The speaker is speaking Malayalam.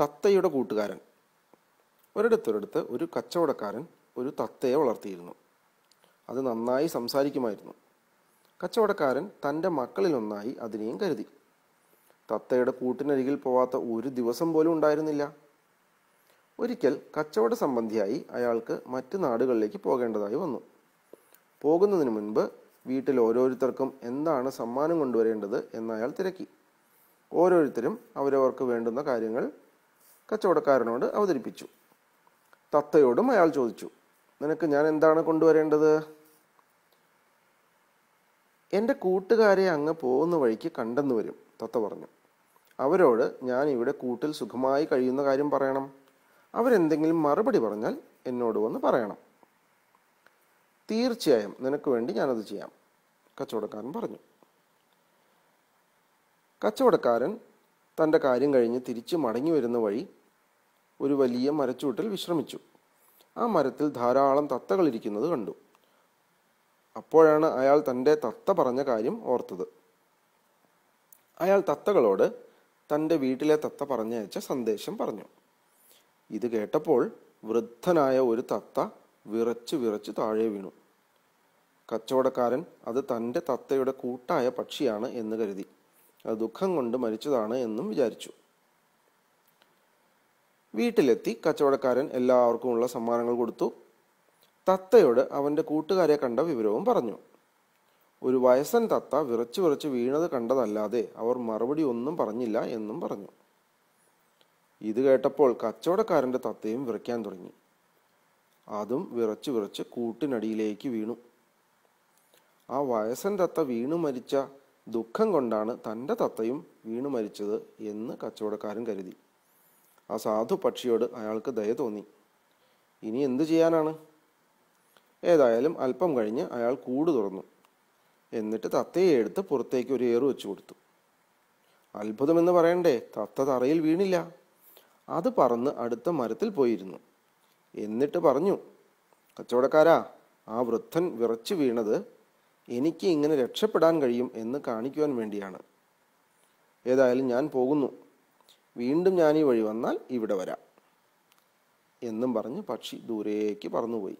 തത്തയുടെ കൂട്ടുകാരൻ. ഒരിടത്തൊരിടത്ത് ഒരു കച്ചവടക്കാരൻ ഒരു തത്തയെ വളർത്തിയിരുന്നു. അത് നന്നായി സംസാരിക്കുമായിരുന്നു. കച്ചവടക്കാരൻ തന്റെ മക്കളിലൊന്നായി അതിനെയും കരുതി. തത്തയുടെ കൂട്ടിനരികിൽ പോവാത്ത ഒരു ദിവസം പോലും ഉണ്ടായിരുന്നില്ല. ഒരിക്കൽ കച്ചവട സംബന്ധിയായി അയാൾക്ക് മറ്റു നാടുകളിലേക്ക് പോകേണ്ടതായി വന്നു. പോകുന്നതിന് മുൻപ് വീട്ടിൽ ഓരോരുത്തർക്കും എന്താണ് സമ്മാനം കൊണ്ടുവരേണ്ടത് എന്ന് അയാൾ തിരക്കി. ഓരോരുത്തരും അവരവർക്ക് വേണ്ടുന്ന കാര്യങ്ങൾ കച്ചവടക്കാരനോട് അവതരിപ്പിച്ചു. തത്തയോടും അയാൾ ചോദിച്ചു നിനക്ക് ഞാൻ എന്താണ് കൊണ്ടുവരേണ്ടത്? എന്റെ കൂട്ടുകാരെ അങ്ങ് പോകുന്ന വഴിക്ക് കണ്ടെന്ന് വരും തത്ത പറഞ്ഞു. അവരോട് ഞാൻ ഇവിടെ കൂട്ടിൽ സുഖമായി കഴിയുന്ന കാര്യം പറയണം. അവരെന്തെങ്കിലും മറുപടി പറഞ്ഞാൽ എന്നോട് വന്ന് പറയണം. തീർച്ചയായും നിനക്ക് വേണ്ടി ഞാനത് ചെയ്യാം കച്ചവടക്കാരൻ പറഞ്ഞു. കച്ചവടക്കാരൻ തന്റെ കാര്യം കഴിഞ്ഞ് തിരിച്ച് മടങ്ങി വരുന്ന വഴി ഒരു വലിയ മരച്ചൂട്ടിൽ വിശ്രമിച്ചു. ആ മരത്തിൽ ധാരാളം തത്തകൾ ഇരിക്കുന്നത് കണ്ടു. അപ്പോഴാണ് അയാൾ തന്റെ തത്ത പറഞ്ഞ കാര്യം ഓർത്തത്. അയാൾ തത്തകളോട് തന്റെ വീട്ടിലെ തത്ത പറഞ്ഞയച്ച സന്ദേശം പറഞ്ഞു. ഇത് കേട്ടപ്പോൾ വൃദ്ധനായ ഒരു തത്ത വിറച്ച് വിറച്ച് താഴെ വീണു. കച്ചവടക്കാരൻ അത് തന്റെ തത്തയുടെ കൂട്ടായ പക്ഷിയാണ് എന്ന് കരുതി. ദുഃഖം കൊണ്ട് മരിച്ചതാണ് എന്നും വിചാരിച്ചു. വീട്ടിലെത്തി കച്ചവടക്കാരൻ എല്ലാവർക്കുമുള്ള സമ്മാനങ്ങൾ കൊടുത്തു. തത്തയോട് അവന്റെ കൂട്ടുകാരെ കണ്ട വിവരവും പറഞ്ഞു. ഒരു വയസ്സൻ തത്ത വിറച്ചു വിറച്ച് വീണത് കണ്ടതല്ലാതെ അവർ മറുപടി ഒന്നും പറഞ്ഞില്ല എന്നും പറഞ്ഞു. ഇത് കേട്ടപ്പോൾ കച്ചവടക്കാരന്റെ തത്തയും വിറയ്ക്കാൻ തുടങ്ങി. അതും വിറച്ചു വിറച്ച് കൂട്ടിനടിയിലേക്ക് വീണു. ആ വയസ്സൻ തത്ത വീണു മരിച്ച ദുഃഖം കൊണ്ടാണ് തന്റെ തത്തയും വീണു മരിച്ചത് എന്ന് കച്ചവടക്കാരൻ കരുതി. ആ സാധു പക്ഷിയോട് അയാൾക്ക് ദയ തോന്നി. ഇനി എന്തു ചെയ്യാനാണ്? ഏതായാലും അല്പം കഴിഞ്ഞ് അയാൾ കൂട് തുറന്നു. എന്നിട്ട് തത്തയെ എടുത്ത് പുറത്തേക്ക് ഒരു ഏറ് വെച്ചു കൊടുത്തു. അത്ഭുതമെന്ന് പറയണ്ടേ തത്ത തറയിൽ വീണില്ല. അത് പറന്ന് അടുത്ത മരത്തിൽ പോയിരുന്നു. എന്നിട്ട് പറഞ്ഞു കച്ചവടക്കാരാ ആ വൃദ്ധൻ വിറച്ചു വീണത് എനിക്ക് ഇങ്ങനെ രക്ഷപ്പെടാൻ കഴിയും എന്ന് കാണിക്കുവാൻ വേണ്ടിയാണ്. ഏതായാലും ഞാൻ പോകുന്നു. വീണ്ടും ഞാൻ ഈ വഴി വന്നാൽ ഇവിടെ വരാം. എന്നും പറഞ്ഞ് പക്ഷി ദൂരേക്ക് പറന്നുപോയി.